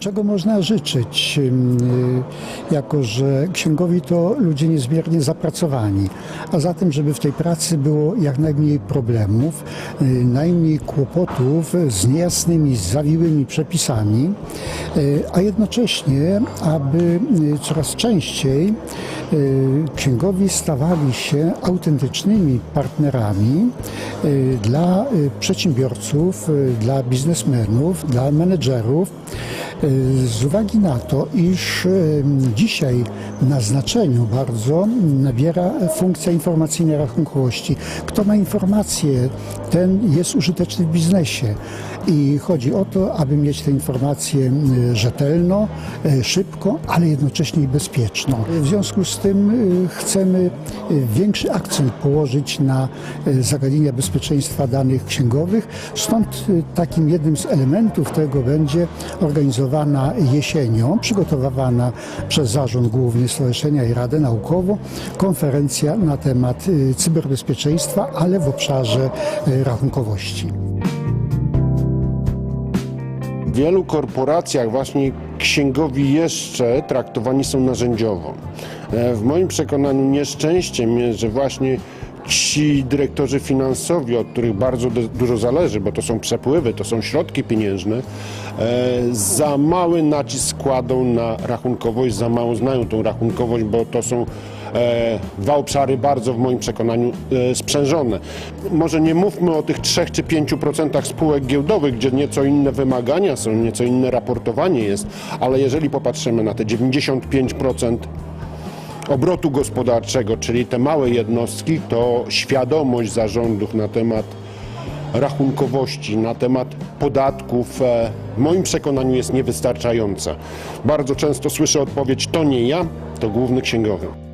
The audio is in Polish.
Czego można życzyć, y, jako że księgowi to ludzie niezmiernie zapracowani, a zatem, żeby w tej pracy było jak najmniej problemów, y, najmniej kłopotów z niejasnymi, zawiłymi przepisami, y, a jednocześnie, aby coraz częściej księgowi stawali się autentycznymi partnerami dla przedsiębiorców, dla biznesmenów, dla menedżerów. Y, Z uwagi na to, iż dzisiaj na znaczeniu bardzo nabiera funkcja informacyjnej rachunkowości. Kto ma informacje, ten jest użyteczny w biznesie. I chodzi o to, aby mieć tę informację y, rzetelną, y, szybko, ale jednocześnie i bezpieczną. W związku z tym y, chcemy większy akcent położyć na zagadnienia bezpieczeństwa danych księgowych. Stąd takim jednym z elementów tego będzie organizowana jesienią, przygotowywana przez Zarząd Główny Stowarzyszenia i Radę Naukową konferencja na temat y, cyberbezpieczeństwa, ale w obszarze y, rachunkowości. W wielu korporacjach właśnie księgowi jeszcze traktowani są narzędziowo. E, W moim przekonaniu nieszczęściem jest, że właśnie ci dyrektorzy finansowi, od których bardzo du- dużo zależy, bo to są przepływy, to są środki pieniężne, e, za mały nacisk kładą na rachunkowość, za mało znają tą rachunkowość, bo to są e, dwa obszary bardzo w moim przekonaniu e, sprzężone. Może nie mówmy o tych 3 czy 5% spółek giełdowych, gdzie nieco inne wymagania są, nieco inne raportowanie jest, ale jeżeli popatrzymy na te 95% obrotu gospodarczego, czyli te małe jednostki, to świadomość zarządów na temat rachunkowości, na temat podatków e, w moim przekonaniu jest niewystarczająca. Bardzo często słyszę odpowiedź to nie ja, to główny księgowy.